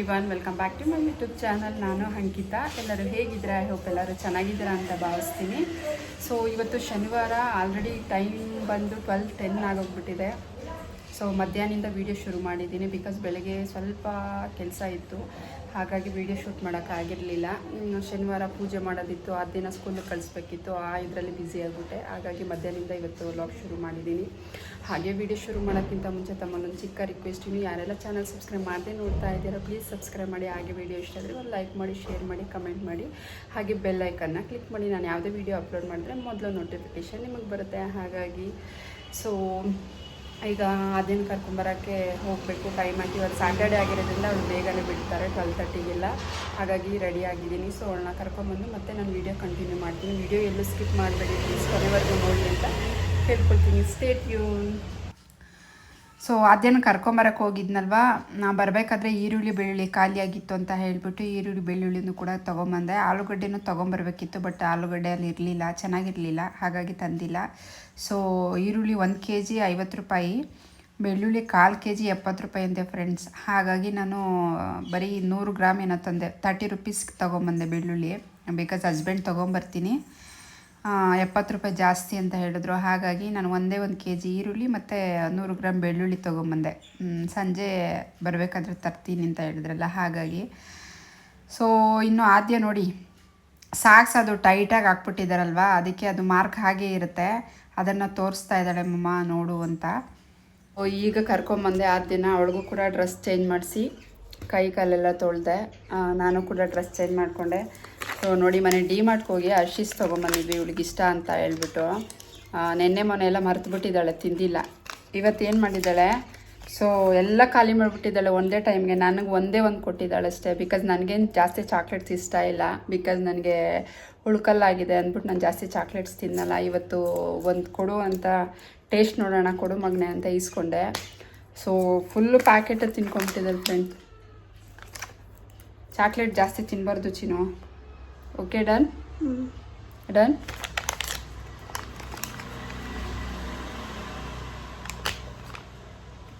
Every welcome back to my YouTube channel ನಾನು ಅಂಕಿತಾ. ಎಲ್ಲರೂ ಹೇಗಿದ್ದೀರಾ? ಐ ಹೋಪ್ ಎಲ್ಲರೂ ಚೆನ್ನಾಗಿದ್ದೀರಾ ಅಂತ ಭಾವಿಸ್ತೀನಿ. ಸೊ ಇವತ್ತು ಶನಿವಾರ ಆಲ್ರೆಡಿ ಟೈಮ್ ಬಂದು ಟ್ವೆಲ್ ಟೆನ್ ಆಗೋಗ್ಬಿಟ್ಟಿದೆ. ಸೊ ಮಧ್ಯಾಹ್ನದಿಂದ ವೀಡಿಯೋ ಶುರು ಮಾಡಿದ್ದೀನಿ ಬಿಕಾಸ್ ಬೆಳಗ್ಗೆ ಸ್ವಲ್ಪ ಕೆಲಸ ಇತ್ತು. ಹಾಗಾಗಿ ವಿಡಿಯೋ ಶೂಟ್ ಮಾಡೋಕ್ಕಾಗಿರಲಿಲ್ಲ. ಶನಿವಾರ ಪೂಜೆ ಮಾಡೋದಿತ್ತು ಆ ದಿನ ಸ್ಕೂಲಿಗೆ ಕಳಿಸ್ಬೇಕಿತ್ತು. ಆ ಇದರಲ್ಲಿ ಬ್ಯುಸಿ ಆಗಿಬಿಟ್ಟೆ. ಹಾಗಾಗಿ ಮಧ್ಯಾಹ್ನದಿಂದ ಇವತ್ತು ವ್ಲಾಗ್ ಶುರು ಮಾಡಿದ್ದೀನಿ ಹಾಗೆ ವಿಡಿಯೋ ಶುರು ಮಾಡೋಕ್ಕಿಂತ ಮುಂಚೆ ತಮ್ಮನ್ನೊಂದು ಚಿಕ್ಕ ರಿಕ್ವೆಸ್ಟ್ ಇನ್ನು ಯಾರೆಲ್ಲ ಚಾನಲ್ ಸಬ್ಸ್ಕ್ರೈಬ್ ಮಾಡದೆ ನೋಡ್ತಾ ಇದ್ದೀರಾ ಪ್ಲೀಸ್ ಸಬ್ಸ್ಕ್ರೈಬ್ ಮಾಡಿ. ಹಾಗೆ ವಿಡಿಯೋ ಇಷ್ಟ ಆದರೆ ಒಂದು ಲೈಕ್ ಮಾಡಿ ಶೇರ್ ಮಾಡಿ ಕಮೆಂಟ್ ಮಾಡಿ. ಹಾಗೆ ಬೆಲ್ ಐಕನ್ನ ಕ್ಲಿಕ್ ಮಾಡಿ. ನಾನು ಯಾವುದೇ ವಿಡಿಯೋ ಅಪ್ಲೋಡ್ ಮಾಡಿದ್ರೆ ಮೊದಲು ನೋಟಿಫಿಕೇಷನ್ ನಿಮಗೆ ಬರುತ್ತೆ. ಹಾಗಾಗಿ ಸೊ ಈಗ ಅದೇನು ಕರ್ಕೊಂಬರೋಕ್ಕೆ ಹೋಗಬೇಕು. ಟೈಮ್ ಆಗಿ ಇವತ್ತು ಸ್ಯಾಟರ್ಡೆ ಆಗಿರೋದ್ರಿಂದ ಅವಳು ಬೇಗನೆ ಬಿಡ್ತಾರೆ. ಟ್ವೆಲ್ ತರ್ಟಿಗೆಲ್ಲ ಹಾಗಾಗಿ ರೆಡಿ ಆಗಿದ್ದೀನಿ. ಸೊ ಅವಳನ್ನ ಕರ್ಕೊಂಬಂದು ಮತ್ತೆ ನಾನು ವೀಡಿಯೋ ಕಂಟಿನ್ಯೂ ಮಾಡ್ತೀನಿ. ವೀಡಿಯೋ ಎಲ್ಲೂ ಸ್ಕಿಪ್ ಮಾಡಬೇಡಿ ಪ್ಲೀಸ್ ಕೊನೆವರೆಗೂ ನೋಡಿ ಅಂತ ಹೇಳ್ಕೊಳ್ತೀನಿ. ಸ್ಟೇಟ್ ಯೂನ್ ಸೊ ಅದೇನು ಕರ್ಕೊಂಬರಕ್ಕೆ ಹೋಗಿದ್ನಲ್ವಾ? ನಾ ಬರಬೇಕಾದ್ರೆ ಈರುಳ್ಳಿ ಬೆಳ್ಳುಳ್ಳಿ ಖಾಲಿಯಾಗಿತ್ತು ಅಂತ ಹೇಳಿಬಿಟ್ಟು ಈರುಳ್ಳಿ ಬೆಳ್ಳುಳ್ಳಿನೂ ಕೂಡ ತೊಗೊಂಬಂದೆ. ಆಲೂಗಡ್ಡೆನೂ ತೊಗೊಂಬರ್ಬೇಕಿತ್ತು ಬಟ್ ಆಲೂಗಡ್ಡೆ ಅಲ್ಲಿ ಇರಲಿಲ್ಲ, ಚೆನ್ನಾಗಿರಲಿಲ್ಲ, ಹಾಗಾಗಿ ತಂದಿಲ್ಲ. ಸೊ ಈರುಳ್ಳಿ ಒಂದು ಕೆ ಜಿ ಐವತ್ತು ರೂಪಾಯಿ, ಬೆಳ್ಳುಳ್ಳಿ ಕಾಲು ಕೆ ಜಿ ಎಪ್ಪತ್ತು ರೂಪಾಯಿ ಅಂದೆ ಫ್ರೆಂಡ್ಸ್ ಹಾಗಾಗಿ ನಾನು, ಬರೀ ನೂರು ಗ್ರಾಮ್ ಏನೋ ತಂದೆ. ತರ್ಟಿ ರುಪೀಸ್ಗೆ ತೊಗೊಂಬಂದೆ ಬೆಳ್ಳುಳ್ಳಿ. ಬಿಕಾಸ್ ಹಸ್ಬೆಂಡ್ ತೊಗೊಂಬರ್ತೀನಿ. ಎಪ್ಪತ್ತು ರೂಪಾಯಿ ಜಾಸ್ತಿ ಅಂತ ಹೇಳಿದ್ರು. ಹಾಗಾಗಿ ನಾನು ಒಂದೇ ಒಂದು ಕೆ ಜಿ ಈರುಳ್ಳಿ ಮತ್ತು ನೂರು ಗ್ರಾಮ್ ಬೆಳ್ಳುಳ್ಳಿ ತೊಗೊಂಬಂದೆ. ಸಂಜೆ ಬರಬೇಕಾದ್ರೆ ತರ್ತೀನಿ ಅಂತ ಹೇಳಿದ್ರಲ್ಲ, ಹಾಗಾಗಿ. ಸೊ ಇನ್ನು ಆದ್ಯ ನೋಡಿ, ಸಾಕ್ಸ್ ಅದು ಟೈಟಾಗಿ ಹಾಕ್ಬಿಟ್ಟಿದ್ದಾರಲ್ವ ಅದಕ್ಕೆ ಅದು ಮಾರ್ಕ್ ಹಾಗೆ ಇರುತ್ತೆ. ಅದನ್ನು ತೋರಿಸ್ತಾ ಇದ್ದಾಳೆ ಮಮ್ಮ, ನೋಡು ಅಂತ. ಈಗ ಕರ್ಕೊಂಬಂದೆ ಆ ದಿನ ಅವಳಿಗೂ ಕೂಡ ಡ್ರೆಸ್ ಚೇಂಜ್ ಮಾಡಿಸಿ, ಕೈ ಕಾಲೆಲ್ಲ ತೊಳೆದೆ ನಾನು ಕೂಡ ಡ್ರೆಸ್ ಚೇಂಜ್ ಮಾಡಿಕೊಂಡೆ. ಸೊ ನೋಡಿ, ಮನೆ ಡಿ ಮಾರ್ಟ್ಗೆ ಹೋಗಿ ಅರ್ಶಿಸ್ ತೊಗೊಂಬಂದಿದ್ವಿ, ಇವಳಿಗೆ ಇಷ್ಟ ಅಂತ ಹೇಳ್ಬಿಟ್ಟು. ನೆನ್ನೆ ಮೊನ್ನೆ ಎಲ್ಲ ಮರ್ತುಬಿಟ್ಟಿದ್ದಾಳೆ, ತಿಂದಿಲ್ಲ. ಇವತ್ತು ಏನು ಮಾಡಿದ್ದಾಳೆ? ಸೊ ಎಲ್ಲ ಖಾಲಿ ಮಾಡಿಬಿಟ್ಟಿದ್ದಾಳೆ ಒಂದೇ ಟೈಮ್ಗೆ ನನಗೆ ಒಂದೇ ಒಂದು ಕೊಟ್ಟಿದ್ದಾಳೆ ಅಷ್ಟೇ ಬಿಕಾಸ್ ನನಗೇನು ಜಾಸ್ತಿ ಚಾಕ್ಲೇಟ್ಸ್ ಇಷ್ಟ ಇಲ್ಲ ಬಿಕಾಸ್ ನನಗೆ ಹುಳ್ಕಲ್ಲಾಗಿದೆ ಅಂದ್ಬಿಟ್ಟು ನಾನು ಜಾಸ್ತಿ ಚಾಕ್ಲೇಟ್ಸ್ ತಿನ್ನಲ್ಲ. ಇವತ್ತು ಒಂದು ಕೊಡು ಅಂತ ಟೇಸ್ಟ್ ನೋಡೋಣ, ಕೊಡು ಮಗನೆ ಅಂತ ಈಸ್ಕೊಂಡೆ. ಸೊ ಫುಲ್ಲು ಪ್ಯಾಕೆಟ್ ತಿನ್ಕೊಂಬಿಟ್ಟಿದ್ದಾರೆ ಫ್ರೆಂಡ್ ಚಾಕ್ಲೇಟ್ ಜಾಸ್ತಿ ತಿನ್ನಬಾರ್ದು ಚಿನ್ನು. ಓಕೆ ಡನ್ ಡನ್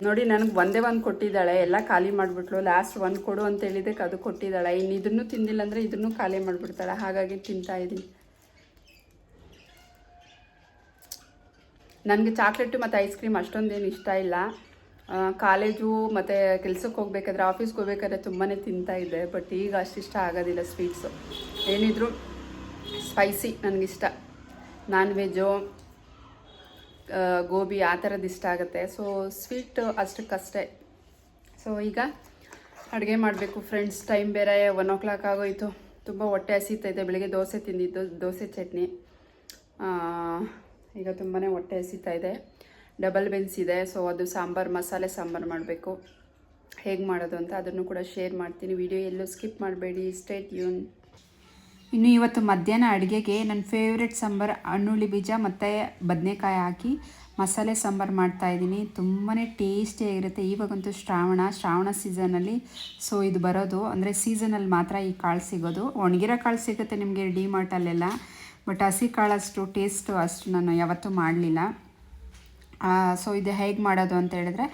ನೋಡಿ, ನನಗೆ ಒಂದೇ ಒಂದು ಕೊಟ್ಟಿದ್ದಾಳೆ. ಎಲ್ಲ ಖಾಲಿ ಮಾಡಿಬಿಟ್ಲು. ಲಾಸ್ಟ್ ಒಂದು ಕೊಡು ಅಂತ ಹೇಳಿದ್ದಕ್ಕೆ ಅದು ಕೊಟ್ಟಿದ್ದಾಳೆ. ಇನ್ನು ಇದನ್ನು ತಿಂದಿಲ್ಲ ಅಂದರೆ ಇದನ್ನು ಖಾಲಿ ಮಾಡಿಬಿಡ್ತಾಳೆ. ಹಾಗಾಗಿ ತಿಂತಾ ಇದ್ದೀನಿ ನನಗೆ ಚಾಕ್ಲೇಟು ಮತ್ತು ಐಸ್ ಕ್ರೀಮ್ ಅಷ್ಟೊಂದೇನು ಇಷ್ಟ ಇಲ್ಲ. ಕಾಲೇಜು ಮತ್ತು ಕೆಲ್ಸಕ್ಕೆ ಹೋಗ್ಬೇಕಾದ್ರೆ ಆಫೀಸ್ಗೆ ಹೋಗ್ಬೇಕಾದ್ರೆ ತುಂಬಾ ತಿಂತಾ ಇದ್ದೆ ಬಟ್ ಈಗ ಅಷ್ಟಿಷ್ಟ ಆಗೋದಿಲ್ಲ ಸ್ವೀಟ್ಸು ಏನಿದ್ರು ಸ್ಪೈಸಿ ನನಗಿಷ್ಟ ನಾನ್ ವೆಜ್ಜು ಗೋಬಿ ಆ ಥರದ್ದು ಇಷ್ಟ ಆಗುತ್ತೆ. ಸೊ ಸ್ವೀಟ್ ಅಷ್ಟಕ್ಕಷ್ಟೇ ಸೊ ಈಗ ಅಡುಗೆ ಮಾಡಬೇಕು. ಫ್ರೆಂಡ್ಸ್ ಟೈಮ್ ಬೇರೆ ಒನ್ ಓ ಕ್ಲಾಕ್ ಆಗೋಯ್ತು. ತುಂಬ ಹೊಟ್ಟೆ ಹಸಿತೈತೆ ಬೆಳಿಗ್ಗೆ ದೋಸೆ ತಿಂದಿದ್ದು, ದೋಸೆ ಚಟ್ನಿ. ಈಗ ತುಂಬಾ ಹೊಟ್ಟೆ ಹಸಿತಾ ಇದೆ. ಡಬಲ್ ಬೆನ್ಸ್ ಇದೆ ಸೊ ಅದು ಸಾಂಬಾರು, ಮಸಾಲೆ ಸಾಂಬಾರು ಮಾಡಬೇಕು. ಹೇಗೆ ಮಾಡೋದು ಅಂತ ಅದನ್ನು ಕೂಡ ಶೇರ್ ಮಾಡ್ತೀನಿ. ವಿಡಿಯೋ ಎಲ್ಲೂ ಸ್ಕಿಪ್ ಮಾಡಬೇಡಿ. ಸ್ಟೇಟ್ ಯೂನ್ ಇನ್ನು ಇವತ್ತು ಮಧ್ಯಾಹ್ನ ಅಡುಗೆಗೆ ನನ್ನ ಫೇವ್ರೆಟ್ ಸಾಂಬಾರು ಹಣ್ಣುಳ್ಳಿ ಬೀಜ ಮತ್ತು ಬದನೆಕಾಯಿ ಹಾಕಿ ಮಸಾಲೆ ಸಾಂಬಾರು ಮಾಡ್ತಾಯಿದ್ದೀನಿ ತುಂಬಾ ಟೇಸ್ಟಿಯಾಗಿರುತ್ತೆ ಇವಾಗಂತೂ ಶ್ರಾವಣ ಶ್ರಾವಣ ಸೀಸನಲ್ಲಿ ಸೊ ಇದು ಬರೋದು. ಅಂದರೆ ಸೀಸನಲ್ಲಿ ಮಾತ್ರ ಈ ಕಾಳು ಸಿಗೋದು. ಒಣಗಿರೋ ಕಾಳು ಸಿಗುತ್ತೆ ನಿಮಗೆ, ಡಿ ಮಾರ್ಟಲ್ಲೆಲ್ಲ ಬಟ್ ಹಸಿ ಕಾಳಷ್ಟು ಟೇಸ್ಟು ಅಷ್ಟು ನಾನು ಯಾವತ್ತೂ ಮಾಡಲಿಲ್ಲ. ಸೊ ಇದು ಹೇಗೆ ಮಾಡೋದು ಅಂತ ಹೇಳಿದ್ರೆ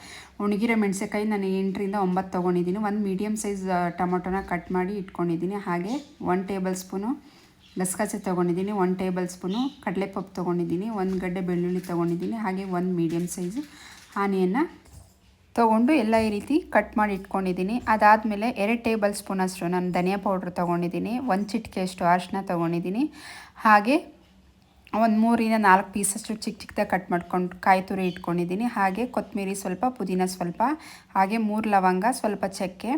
ಒಣಗಿರೋ ಮೆಣಸಿನ್ಕಾಯಿ ನಾನು ಎಂಟರಿಂದ ಒಂಬತ್ತು ತೊಗೊಂಡಿದ್ದೀನಿ. ಒಂದು ಮೀಡಿಯಮ್ ಸೈಜ್ ಟೊಮೊಟೊನ ಕಟ್ ಮಾಡಿ ಇಟ್ಕೊಂಡಿದ್ದೀನಿ. ಹಾಗೆ ಒನ್ ಟೇಬಲ್ ಸ್ಪೂನು ಗಸಗಸೆ ತೊಗೊಂಡಿದ್ದೀನಿ. ಒನ್ ಟೇಬಲ್ ಸ್ಪೂನು ಕಡಲೆಪಪ್ಪು ತೊಗೊಂಡಿದ್ದೀನಿ. ಒಂದು ಗಡ್ಡೆ ಬೆಳ್ಳುಳ್ಳಿ ತೊಗೊಂಡಿದ್ದೀನಿ. ಹಾಗೆ ಒಂದು ಮೀಡಿಯಮ್ ಸೈಜ್ ಆನಿಯನ್ನು ತೊಗೊಂಡು ಎಲ್ಲ ಈ ರೀತಿ ಕಟ್ ಮಾಡಿ ಇಟ್ಕೊಂಡಿದ್ದೀನಿ. ಅದಾದಮೇಲೆ ಎರಡು ಟೇಬಲ್ ಸ್ಪೂನಷ್ಟು ನಾನು ಧನಿಯಾ ಪೌಡ್ರ್ ತೊಗೊಂಡಿದ್ದೀನಿ. ಒಂದು ಚಿಟಿಕೆಯಷ್ಟು ಅರಶಿನ ತೊಗೊಂಡಿದ್ದೀನಿ. ಹಾಗೆ ಒಂದು ಮೂರಿಂದ ನಾಲ್ಕು ಪೀಸಷ್ಟು ಚಿಕ್ಕ ಚಿಕ್ಕದಾಗಿ ಕಟ್ ಮಾಡ್ಕೊಂಡು ಕಾಯಿ ತುರಿ ಇಟ್ಕೊಂಡಿದ್ದೀನಿ ಹಾಗೆ ಕೊತ್ತಂಬರಿ ಸ್ವಲ್ಪ, ಪುದೀನ ಸ್ವಲ್ಪ, ಹಾಗೆ ಮೂರು ಲವಂಗ, ಸ್ವಲ್ಪ ಚಕ್ಕೆ,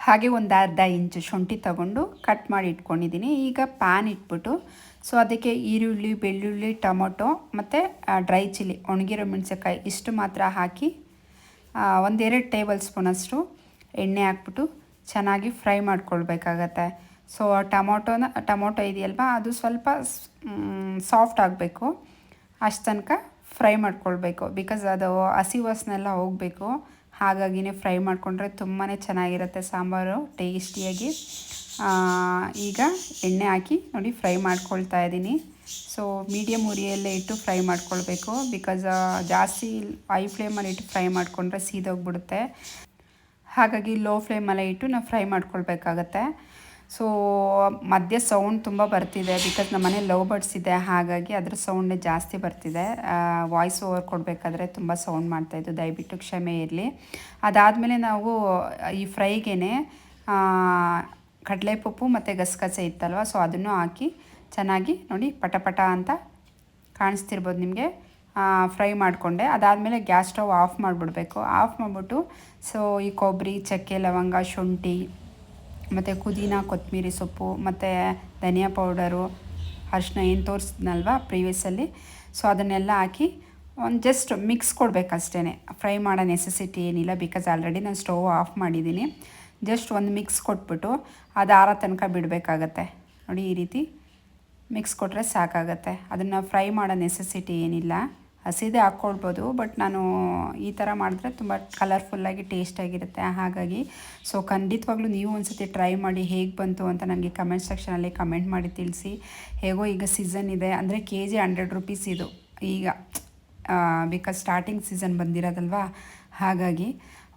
ಹಾಗೆ ಒಂದು ಅರ್ಧ ಇಂಚು ಶುಂಠಿ ತಗೊಂಡು ಕಟ್ ಮಾಡಿ ಇಟ್ಕೊಂಡಿದ್ದೀನಿ ಈಗ ಪ್ಯಾನ್ ಇಟ್ಬಿಟ್ಟು, ಸೊ ಅದಕ್ಕೆ ಈರುಳ್ಳಿ, ಬೆಳ್ಳುಳ್ಳಿ, ಟೊಮೊಟೊ ಮತ್ತು ಡ್ರೈ ಚಿಲ್ಲಿ, ಒಣಗಿರೋ ಮೆಣಸಿನ್ಕಾಯಿ ಇಷ್ಟು ಮಾತ್ರ ಹಾಕಿ ಒಂದೆರಡು ಟೇಬಲ್ ಸ್ಪೂನಷ್ಟು ಎಣ್ಣೆ ಹಾಕ್ಬಿಟ್ಟು ಚೆನ್ನಾಗಿ ಫ್ರೈ ಮಾಡ್ಕೊಳ್ಬೇಕಾಗತ್ತೆ. ಸೊ, ಟೊಮೊಟೊನ, ಟೊಮೊಟೊ ಇದೆಯಲ್ವ? ಅದು ಸ್ವಲ್ಪ ಸಾಫ್ಟ್ ಆಗಬೇಕು. ಅಷ್ಟು ತನಕ ಫ್ರೈ ಮಾಡ್ಕೊಳ್ಬೇಕು. ಬಿಕಾಸ್ ಅದು ಹಸಿ ವಾಸನೆಲ್ಲ ಹೋಗಬೇಕು. ಹಾಗಾಗಿನೇ ಫ್ರೈ ಮಾಡಿಕೊಂಡ್ರೆ ತುಂಬಾ ಚೆನ್ನಾಗಿರುತ್ತೆ ಸಾಂಬಾರು, ಟೇಸ್ಟಿಯಾಗಿ. ಈಗ ಎಣ್ಣೆ ಹಾಕಿ ನೋಡಿ ಫ್ರೈ ಮಾಡ್ಕೊಳ್ತಾ ಇದ್ದೀನಿ. ಸೊ ಮೀಡಿಯಮ್ ಉರಿಯಲ್ಲೇ ಇಟ್ಟು ಫ್ರೈ ಮಾಡ್ಕೊಳ್ಬೇಕು. ಬಿಕಾಸ್ ಜಾಸ್ತಿ ಹೈ ಫ್ಲೇಮಲ್ಲಿ ಇಟ್ಟು ಫ್ರೈ ಮಾಡಿಕೊಂಡ್ರೆ ಸೀದೋಗ್ಬಿಡುತ್ತೆ. ಹಾಗಾಗಿ ಲೋ ಫ್ಲೇಮಲ್ಲೇ ಇಟ್ಟು ನಾವು ಫ್ರೈ ಮಾಡ್ಕೊಳ್ಬೇಕಾಗತ್ತೆ. ಸೊ ಮಧ್ಯ ಸೌಂಡ್ ತುಂಬ ಬರ್ತಿದೆ ಬಿಕಾಸ್ ನಮ್ಮ ಮನೆ ಲವ್ ಬರ್ಡ್ಸ್ ಇದೆ, ಹಾಗಾಗಿ ಅದ್ರ ಸೌಂಡ್ ಜಾಸ್ತಿ ಬರ್ತಿದೆ. ವಾಯ್ಸ್ ಓವರ್ ಕೊಡಬೇಕಾದ್ರೆ ತುಂಬ ಸೌಂಡ್ ಮಾಡ್ತಾಯಿದ್ದು ದಯವಿಟ್ಟು ಕ್ಷಮೆ ಇರಲಿ. ಅದಾದಮೇಲೆ ನಾವು ಈ ಫ್ರೈಗೇನೆ ಕಡಲೆಪಪ್ಪು ಮತ್ತು ಗಸಗಸೆ ಇತ್ತಲ್ವ ಸೊ ಅದನ್ನು ಹಾಕಿ ಚೆನ್ನಾಗಿ ನೋಡಿ ಪಟ ಪಟ ಅಂತ ಕಾಣಿಸ್ತಿರ್ಬೋದು ನಿಮಗೆ. ಫ್ರೈ ಮಾಡಿಕೊಂಡೆ. ಅದಾದಮೇಲೆ ಗ್ಯಾಸ್ ಸ್ಟವ್ ಆಫ್ ಮಾಡಿಬಿಡ್ಬೇಕು. ಆಫ್ ಮಾಡಿಬಿಟ್ಟು ಸೊ ಈ ಕೊಬ್ಬರಿ, ಚಕ್ಕೆ, ಲವಂಗ, ಶುಂಠಿ ಮತ್ತು ಪುದೀನ, ಕೊತ್ತಂಬರಿ ಸೊಪ್ಪು, ಮತ್ತು ಧನಿಯಾ ಪೌಡರು ಅರಿಶಿನ ಏನು ತೋರಿಸಿದ್ನಲ್ವ ಪ್ರೀವಿಯಸ್ಸಲ್ಲಿ. ಸೊ ಅದನ್ನೆಲ್ಲ ಹಾಕಿ ಒಂದು ಜಸ್ಟ್ ಮಿಕ್ಸ್ ಕೊಡಬೇಕಷ್ಟೇ ಫ್ರೈ ಮಾಡೋ ನೆಸೆಸಿಟಿ ಏನಿಲ್ಲ ಬಿಕಾಸ್ ಆಲ್ರೆಡಿ ನಾನು ಸ್ಟವ್ ಆಫ್ ಮಾಡಿದ್ದೀನಿ. ಜಸ್ಟ್ ಒಂದು ಮಿಕ್ಸ್ ಕೊಟ್ಬಿಟ್ಟು ಅದು ಆರ ತನಕ ಬಿಡಬೇಕಾಗತ್ತೆ. ನೋಡಿ ಈ ರೀತಿ ಮಿಕ್ಸ್ ಕೊಟ್ಟರೆ ಸಾಕಾಗತ್ತೆ. ಅದನ್ನು ಫ್ರೈ ಮಾಡೋ ನೆಸೆಸಿಟಿ ಏನಿಲ್ಲ. ಹಸಿದೇ ಹಾಕ್ಕೊಳ್ಬೋದು ಬಟ್ ನಾನು ಈ ಥರ ಮಾಡಿದ್ರೆ ತುಂಬ ಕಲರ್ಫುಲ್ಲಾಗಿ ಟೇಸ್ಟಾಗಿರುತ್ತೆ ಹಾಗಾಗಿ ಸೊ ಖಂಡಿತವಾಗ್ಲೂ ನೀವು ಒಂದ್ಸತಿ ಟ್ರೈ ಮಾಡಿ ಹೇಗೆ ಬಂತು ಅಂತ ನನಗೆ ಕಮೆಂಟ್ ಸೆಕ್ಷನಲ್ಲಿ ಕಮೆಂಟ್ ಮಾಡಿ ತಿಳಿಸಿ. ಹೇಗೋ ಈಗ ಸೀಸನ್ ಇದೆ, ಅಂದರೆ ಕೆ ಜಿ ಹಂಡ್ರೆಡ್ ರುಪೀಸ್ ಇದು. ಈಗ ಬಿಕಾಸ್ ಸ್ಟಾರ್ಟಿಂಗ್ ಸೀಸನ್ ಬಂದಿರೋದಲ್ವಾ? ಹಾಗಾಗಿ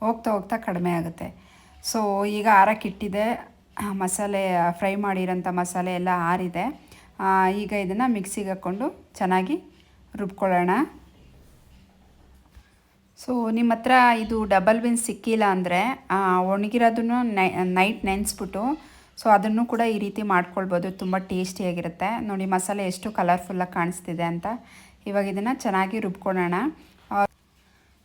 ಹೋಗ್ತಾ ಹೋಗ್ತಾ ಕಡಿಮೆ ಆಗುತ್ತೆ. ಸೊ ಈಗ ಆರಕ್ಕಿಟ್ಟಿದೆ ಮಸಾಲೆ ಫ್ರೈ ಮಾಡಿರೋಂಥ ಮಸಾಲೆ ಎಲ್ಲ ಆರಿದೆ. ಈಗ ಇದನ್ನು ಮಿಕ್ಸಿಗೆ ಹಾಕ್ಕೊಂಡು ಚೆನ್ನಾಗಿ ರುಬ್ಕೊಳ್ಳೋಣ. ಸೊ ನಿಮ್ಮ ಹತ್ರ ಇದು ಡಬಲ್ ಬಿನ್ ಸಿಕ್ಕಿಲ್ಲ ಅಂದರೆ ಒಣಗಿರೋದನ್ನು ನೈಟ್ ನೆನೆಸ್ಬಿಟ್ಟು ಸೊ ಅದನ್ನು ಕೂಡ ಈ ರೀತಿ ಮಾಡ್ಕೊಳ್ಬೋದು. ತುಂಬ ಟೇಸ್ಟಿಯಾಗಿರುತ್ತೆ ನೋಡಿ, ಮಸಾಲೆ ಎಷ್ಟು ಕಲರ್ಫುಲ್ಲಾಗಿ ಕಾಣಿಸ್ತಿದೆ ಅಂತ. ಇವಾಗ ಇದನ್ನು ಚೆನ್ನಾಗಿ ರುಬ್ಕೊಳ್ಳೋಣ.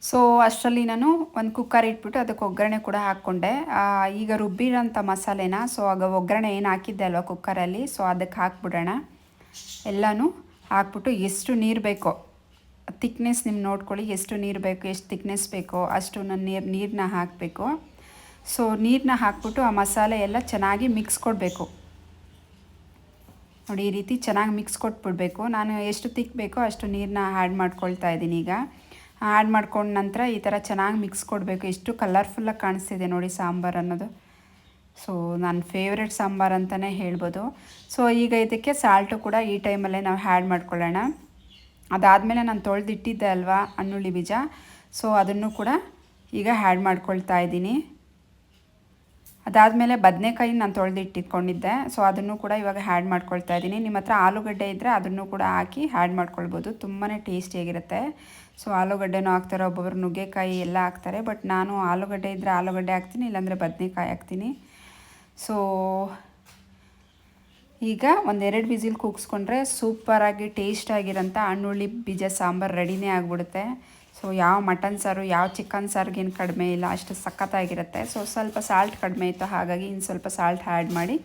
ಸೊ ಅಷ್ಟರಲ್ಲಿ ನಾನು ಒಂದು ಕುಕ್ಕರ್ ಇಟ್ಬಿಟ್ಟು ಅದಕ್ಕೆ ಒಗ್ಗರಣೆ ಕೂಡ ಹಾಕ್ಕೊಂಡೆ. ಈಗ ರುಬ್ಬಿರೋಂಥ ಮಸಾಲೆನ ಸೊ ಆಗ ಒಗ್ಗರಣೆ ಏನು ಹಾಕಿದ್ದೆ ಅಲ್ವಾ ಕುಕ್ಕರಲ್ಲಿ ಸೊ ಅದಕ್ಕೆ ಹಾಕ್ಬಿಡೋಣ. ಎಲ್ಲನೂ ಹಾಕ್ಬಿಟ್ಟು ಎಷ್ಟು ನೀರು ಬೇಕೋ ತಿಕ್ನೆಸ್ ನಿಮ್ಮ ನೋಡ್ಕೊಳ್ಳಿ, ಎಷ್ಟು ನೀರು ಬೇಕು, ಎಷ್ಟು ತಿಕ್ನೆಸ್ ಬೇಕೋ ಅಷ್ಟು ನಾನು ನೀರು ನೀರನ್ನ ಹಾಕಬೇಕು. ಸೊ ನೀರನ್ನ ಹಾಕ್ಬಿಟ್ಟು ಆ ಮಸಾಲೆ ಎಲ್ಲ ಚೆನ್ನಾಗಿ ಮಿಕ್ಸ್ ಕೊಡಬೇಕು. ನೋಡಿ, ಈ ರೀತಿ ಚೆನ್ನಾಗಿ ಮಿಕ್ಸ್ ಕೊಟ್ಬಿಡ್ಬೇಕು. ನಾನು ಎಷ್ಟು ತಿಕ್ ಬೇಕೋ ಅಷ್ಟು ನೀರನ್ನ ಆ್ಯಡ್ ಮಾಡ್ಕೊಳ್ತಾ ಇದ್ದೀನಿ ಈಗ. ಆ್ಯಡ್ ಮಾಡ್ಕೊಂಡ ನಂತರ ಈ ಥರ ಚೆನ್ನಾಗಿ ಮಿಕ್ಸ್ ಕೊಡಬೇಕು. ಎಷ್ಟು ಕಲರ್ಫುಲ್ಲಾಗಿ ಕಾಣಿಸ್ತಿದೆ ನೋಡಿ ಸಾಂಬಾರು ಅನ್ನೋದು. ಸೊ ನನ್ನ ಫೇವ್ರೆಟ್ ಸಾಂಬಾರು ಅಂತಲೇ ಹೇಳ್ಬೋದು. ಸೊ ಈಗ ಇದಕ್ಕೆ ಸಾಲ್ಟು ಕೂಡ ಈ ಟೈಮಲ್ಲೇ ನಾವು ಹ್ಯಾಡ್ ಮಾಡ್ಕೊಳ್ಳೋಣ. ಅದಾದಮೇಲೆ ನಾನು ತೊಳೆದಿಟ್ಟಿದ್ದೆ ಅಲ್ವಾ ಹಣ್ಣುಳ್ಳಿ ಬೀಜ. ಸೊ ಅದನ್ನು ಕೂಡ ಈಗ ಹ್ಯಾಡ್ ಮಾಡ್ಕೊಳ್ತಾ ಇದ್ದೀನಿ. ಅದಾದಮೇಲೆ ಬದನೆಕಾಯಿ ನಾನು ತೊಳೆದಿಟ್ಟಿಟ್ಕೊಂಡಿದ್ದೆ. ಸೊ ಅದನ್ನು ಕೂಡ ಇವಾಗ ಹ್ಯಾಡ್ ಮಾಡ್ಕೊಳ್ತಾ ಇದ್ದೀನಿ. ನಿಮ್ಮ ಹತ್ರ ಆಲೂಗಡ್ಡೆ ಇದ್ದರೆ ಅದನ್ನು ಕೂಡ ಹಾಕಿ ಹ್ಯಾಡ್ ಮಾಡ್ಕೊಳ್ಬೋದು. ತುಂಬಾ ಟೇಸ್ಟಿಯಾಗಿರುತ್ತೆ ಸೊ ಆಲೂಗಡ್ಡೆನೂ ಹಾಕ್ತಾರೆ, ಒಬ್ಬೊಬ್ರು ನುಗ್ಗೆಕಾಯಿ ಎಲ್ಲ ಹಾಕ್ತಾರೆ. ಬಟ್ ನಾನು ಆಲೂಗಡ್ಡೆ ಇದ್ದರೆ ಆಲೂಗಡ್ಡೆ ಹಾಕ್ತೀನಿ, ಇಲ್ಲಾಂದರೆ ಬದನೆಕಾಯಿ ಹಾಕ್ತೀನಿ. ಸೊ ಈಗ ಒಂದೆರಡು ವಿಸಿಲ್ ಕೂಗಿಸ್ಕೊಂಡ್ರೆ ಸೂಪರಾಗಿ ಟೇಸ್ಟಾಗಿರೋಂಥ ಹಣ್ಣುಳ್ಳಿ ಬೀಜ ಸಾಂಬಾರು ರೆಡಿನೇ ಆಗಿಬಿಡುತ್ತೆ. ಸೊ ಯಾವ ಮಟನ್ ಸಾರು, ಯಾವ ಚಿಕನ್ ಸಾರಿಗೇನು ಕಡಿಮೆ ಇಲ್ಲ, ಅಷ್ಟು ಸಖತ್ತಾಗಿರುತ್ತೆ. ಸೊ ಸ್ವಲ್ಪ ಸಾಲ್ಟ್ ಕಡಿಮೆ ಇತ್ತು, ಹಾಗಾಗಿ ಇನ್ನು ಸ್ವಲ್ಪ ಸಾಲ್ಟ್ ಆ್ಯಡ್ ಮಾಡಿ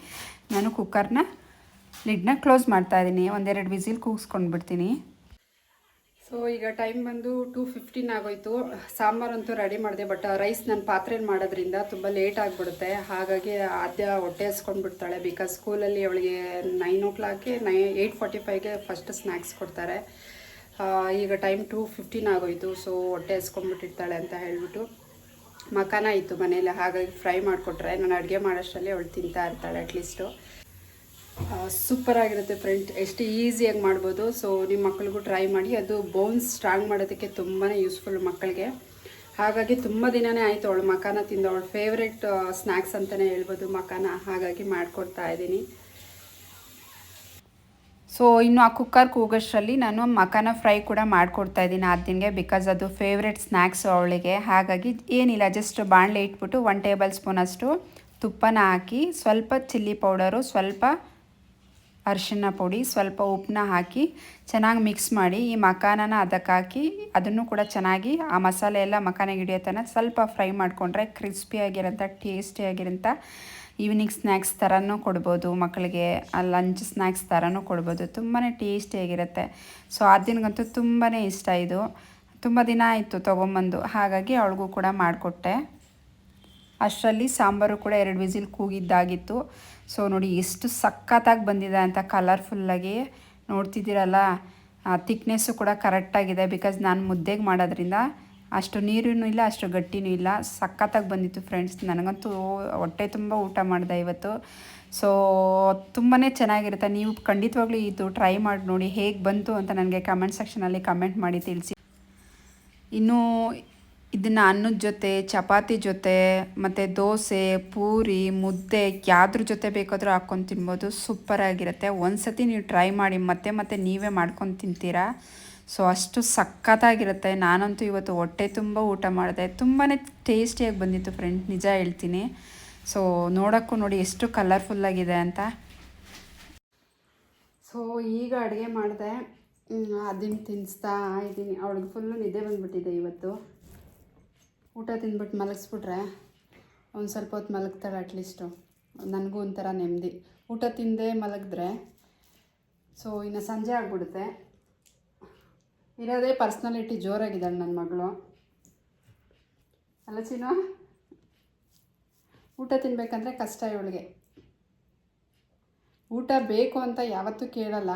ನಾನು ಕುಕ್ಕರ್ನ ಲಿಡ್ನ ಕ್ಲೋಸ್ ಮಾಡ್ತಾಯಿದ್ದೀನಿ ಒಂದೆರಡು ವಿಸಿಲ್ ಕೂಗಿಸ್ಕೊಂಡ್ಬಿಡ್ತೀನಿ. ಸೊ ಈಗ ಟೈಮ್ ಬಂದು ಟೂ ಫಿಫ್ಟೀನ್ ಆಗೋಯ್ತು. ಸಾಂಬಾರಂತೂ ರೆಡಿ ಮಾಡಿದೆ ಬಟ್ ರೈಸ್ ನಾನು ಪಾತ್ರೆಯಲ್ಲಿ ಮಾಡೋದ್ರಿಂದ ತುಂಬ ಲೇಟ್ ಆಗಿಬಿಡುತ್ತೆ. ಹಾಗಾಗಿ ಆದ್ಯ ಹೊಟ್ಟೆ ಹಸ್ಕೊಂಡ್ಬಿಡ್ತಾಳೆ ಬಿಕಾಸ್ ಸ್ಕೂಲಲ್ಲಿ ಅವಳಿಗೆ ನೈನ್ ಓ ಕ್ಲಾಕ್ಗೆ ನೈ ಏಯ್ಟ್ ಫಾರ್ಟಿ ಫೈವ್ಗೆ ಫಸ್ಟ್ ಸ್ನ್ಯಾಕ್ಸ್ ಕೊಡ್ತಾರೆ. ಈಗ ಟೈಮ್ ಟೂ ಫಿಫ್ಟೀನ್ ಆಗೋಯ್ತು ಸೊ ಹೊಟ್ಟೆ ಹಸ್ಕೊಂಡ್ಬಿಟ್ಟಿರ್ತಾಳೆ ಅಂತ ಹೇಳಿಬಿಟ್ಟು ಮಕಾನ ಇತ್ತು ಮನೇಲಿ. ಹಾಗಾಗಿ ಫ್ರೈ ಮಾಡಿಕೊಟ್ರೆ. ನಾನು ಅಡುಗೆ ಮಾಡೋಷ್ಟರಲ್ಲಿ ಅವಳು ತಿಂತಾ ಇರ್ತಾಳೆ ಅಟ್ಲೀಸ್ಟು ಸೂಪರ್ ಆಗಿರುತ್ತೆ ಫ್ರೆಂಡ್ ಎಷ್ಟು ಈಸಿಯಾಗಿ ಮಾಡ್ಬೋದು. ಸೊ ನಿಮ್ಮ ಮಕ್ಕಳಿಗೂ ಟ್ರೈ ಮಾಡಿ. ಅದು ಬೋನ್ಸ್ ಸ್ಟ್ರಾಂಗ್ ಮಾಡೋದಕ್ಕೆ ತುಂಬಾ ಯೂಸ್ಫುಲ್ ಮಕ್ಕಳಿಗೆ ಹಾಗಾಗಿ ತುಂಬ ದಿನನೇ ಆಯಿತು ಅವಳು ಮಕಾನ ತಿಂದ. ಅವಳು ಫೇವ್ರೆಟ್ ಸ್ನ್ಯಾಕ್ಸ್ ಅಂತಲೇ ಹೇಳ್ಬೋದು ಮಕಾನ ಹಾಗಾಗಿ ಮಾಡಿಕೊಡ್ತಾ ಇದ್ದೀನಿ. ಸೊ ಇನ್ನು ಆ ಕುಕ್ಕರ್ ಕೂಗೋಷ್ಟರಲ್ಲಿ ನಾನು ಮಕಾನ ಫ್ರೈ ಕೂಡ ಮಾಡಿಕೊಡ್ತಾ ಇದ್ದೀನಿ ಆ ದಿನಗೆ ಬಿಕಾಸ್ ಅದು ಫೇವ್ರೇಟ್ ಸ್ನ್ಯಾಕ್ಸು ಅವಳಿಗೆ. ಹಾಗಾಗಿ ಏನಿಲ್ಲ ಜಸ್ಟ್ ಬಾಣಲೆ ಇಟ್ಬಿಟ್ಟು ಒನ್ ಟೇಬಲ್ ಸ್ಪೂನಷ್ಟು ತುಪ್ಪನ ಹಾಕಿ, ಸ್ವಲ್ಪ ಚಿಲ್ಲಿ ಪೌಡರು ಸ್ವಲ್ಪ ಅರಿಶಿನ ಪುಡಿ, ಸ್ವಲ್ಪ ಉಪ್ಪನ್ನ ಹಾಕಿ ಚೆನ್ನಾಗಿ ಮಿಕ್ಸ್ ಮಾಡಿ ಈ ಮಖಾನನ ಅದಕ್ಕೆ ಹಾಕಿ ಅದನ್ನು ಕೂಡ ಚೆನ್ನಾಗಿ ಆ ಮಸಾಲೆ ಎಲ್ಲ ಮಕಾನಿಗೆ ಹಿಡಿಯೋ ತನಕ ಸ್ವಲ್ಪ ಫ್ರೈ ಮಾಡಿಕೊಂಡ್ರೆ ಕ್ರಿಸ್ಪಿಯಾಗಿರೋಂಥ ಟೇಸ್ಟಿಯಾಗಿರೋಂಥ ಈವ್ನಿಂಗ್ ಸ್ನ್ಯಾಕ್ಸ್ ಥರನೂ ಕೊಡ್ಬೋದು, ಮಕ್ಕಳಿಗೆ ಲಂಚ್ ಸ್ನ್ಯಾಕ್ಸ್ ಥರನೂ ಕೊಡ್ಬೋದು ತುಂಬಾ ಟೇಸ್ಟಿಯಾಗಿರುತ್ತೆ ಸೊ ದಿನಗಂತೂ ತುಂಬಾ ಇಷ್ಟ ಇದು. ತುಂಬ ದಿನ ಆಯಿತು ತೊಗೊಂಬಂದು, ಹಾಗಾಗಿ ಅವಳಿಗೂ ಕೂಡ ಮಾಡಿಕೊಟ್ಟೆ. ಅಷ್ಟರಲ್ಲಿ ಸಾಂಬಾರು ಕೂಡ ಎರಡು ವಿಸಿಲ್ ಕೂಗಿದ್ದಾಗಿತ್ತು. ಸೊ ನೋಡಿ, ಎಷ್ಟು ಸಖತ್ತಾಗಿ ಬಂದಿದೆ ಅಂತ ಕಲರ್ಫುಲ್ಲಾಗಿ ನೋಡ್ತಿದ್ದೀರಲ್ಲ? ತಿಕ್ನೆಸ್ಸು ಕೂಡ ಕರೆಕ್ಟಾಗಿದೆ ಬಿಕಾಸ್ ನಾನು ಮುದ್ದೆಗೆ ಮಾಡೋದ್ರಿಂದ ಅಷ್ಟು ನೀರೂ ಇಲ್ಲ, ಅಷ್ಟು ಗಟ್ಟಿನೂ ಇಲ್ಲ. ಸಖತ್ತಾಗಿ ಬಂದಿತ್ತು ಫ್ರೆಂಡ್ಸ್ ನನಗಂತೂ ಹೊಟ್ಟೆ ತುಂಬ ಊಟ ಮಾಡಿದೆ ಇವತ್ತು. ಸೊ ತುಂಬಾ ಚೆನ್ನಾಗಿರುತ್ತೆ. ನೀವು ಖಂಡಿತವಾಗ್ಲೂ ಇದು ಟ್ರೈ ಮಾಡಿ ನೋಡಿ ಹೇಗೆ ಬಂತು ಅಂತ ನನಗೆ ಕಮೆಂಟ್ ಸೆಕ್ಷನಲ್ಲಿ ಕಮೆಂಟ್ ಮಾಡಿ ತಿಳಿಸಿ. ಇನ್ನು ಇದನ್ನು ಅನ್ನದ ಜೊತೆ, ಚಪಾತಿ ಜೊತೆ, ಮತ್ತು ದೋಸೆ, ಪೂರಿ, ಮುದ್ದೆ ಯಾವ್ದ್ರ ಜೊತೆ ಬೇಕಾದರೂ ಹಾಕ್ಕೊಂಡು ತಿನ್ಬೋದು. ಸೂಪರಾಗಿರುತ್ತೆ ಒಂದು ಸತಿ ನೀವು ಟ್ರೈ ಮಾಡಿ, ಮತ್ತೆ ಮತ್ತೆ ನೀವೇ ಮಾಡ್ಕೊಂಡು ತಿಂತೀರಾ? ಸೊ ಅಷ್ಟು ಸಖತ್ತಾಗಿರುತ್ತೆ. ನಾನಂತೂ ಇವತ್ತು ಹೊಟ್ಟೆ ತುಂಬ ಊಟ ಮಾಡಿದೆ. ತುಂಬಾ ಟೇಸ್ಟಿಯಾಗಿ ಬಂದಿತ್ತು ಫ್ರೆಂಡ್ ನಿಜ ಹೇಳ್ತೀನಿ. ಸೊ ನೋಡೋಕ್ಕೂ ನೋಡಿ ಎಷ್ಟು ಕಲರ್ಫುಲ್ಲಾಗಿದೆ ಅಂತ. ಸೊ ಈಗ ಅಡುಗೆ ಮಾಡಿದೆ. ಅದನ್ನು ತಿನ್ನಿಸ್ತಾ ಇದ್ದೀನಿ ಅವಳಿಗೆ ಫುಲ್ಲು ನಿದ್ದೆ ಬಂದುಬಿಟ್ಟಿದೆ ಇವತ್ತು. ಊಟ ತಿಂದ್ಬಿಟ್ಟು ಮಲಗಿಸ್ಬಿಟ್ರೆ ಒಂದು ಸ್ವಲ್ಪ ಹೊತ್ತು ಮಲಗ್ತಾಳೆ ಅಟ್ಲೀಸ್ಟು ನನಗೂ ಒಂಥರ ನೆಮ್ಮದಿ. ಊಟ ತಿಂದೇ ಮಲಗಿದ್ರೆ ಸೊ ಇನ್ನು ಸಂಜೆ ಆಗಿಬಿಡುತ್ತೆ. ಇರೋದೇ ಪರ್ಸ್ನಾಲಿಟಿ ಜೋರಾಗಿದ್ದಾಳೆ ನನ್ನ ಮಗಳು. ಅಲ್ಲ ಚಿನ್ನು ಊಟ ತಿನ್ಬೇಕಂದ್ರೆ ಕಷ್ಟ ಇವಳಿಗೆ. ಊಟ ಬೇಕು ಅಂತ ಯಾವತ್ತೂ ಕೇಳಲ್ಲ.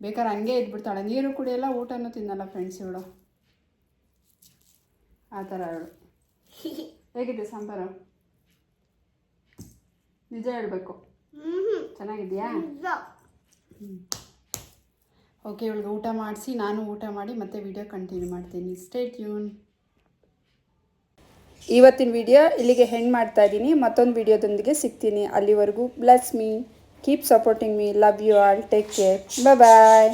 ಬೇಕಾದ್ರೆ ಹಂಗೆ ಇದ್ಬಿಡ್ತಾಳೆ. ನೀರು ಕುಡಿಯಲ್ಲ, ಊಟನೂ ತಿನ್ನಲ್ಲ ಫ್ರೆಂಡ್ಸ್ ಇವಳು. ಆ ಥರ ಅವಳು ಹೇಗಿದೆ ಸಾಂಬಾರು? ನಿಜ ಹೇಳಬೇಕು. ಚೆನ್ನಾಗಿದೆಯಾ? ಓಕೆ ಇವಳಿಗೆ ಊಟ ಮಾಡಿಸಿ ನಾನು ಊಟ ಮಾಡಿ ಮತ್ತೆ ವಿಡಿಯೋ ಕಂಟಿನ್ಯೂ ಮಾಡ್ತೀನಿ. ಸ್ಟೇ ಟ್ಯೂನ್ ಇವತ್ತಿನ ವಿಡಿಯೋ ಇಲ್ಲಿಗೆ ಹೆಣ್ಣು ಮಾಡ್ತಾ ಇದ್ದೀನಿ. ಮತ್ತೊಂದು ವಿಡಿಯೋದೊಂದಿಗೆ ಸಿಗ್ತೀನಿ. ಅಲ್ಲಿವರೆಗೂ bless me keep supporting me love you all take care bye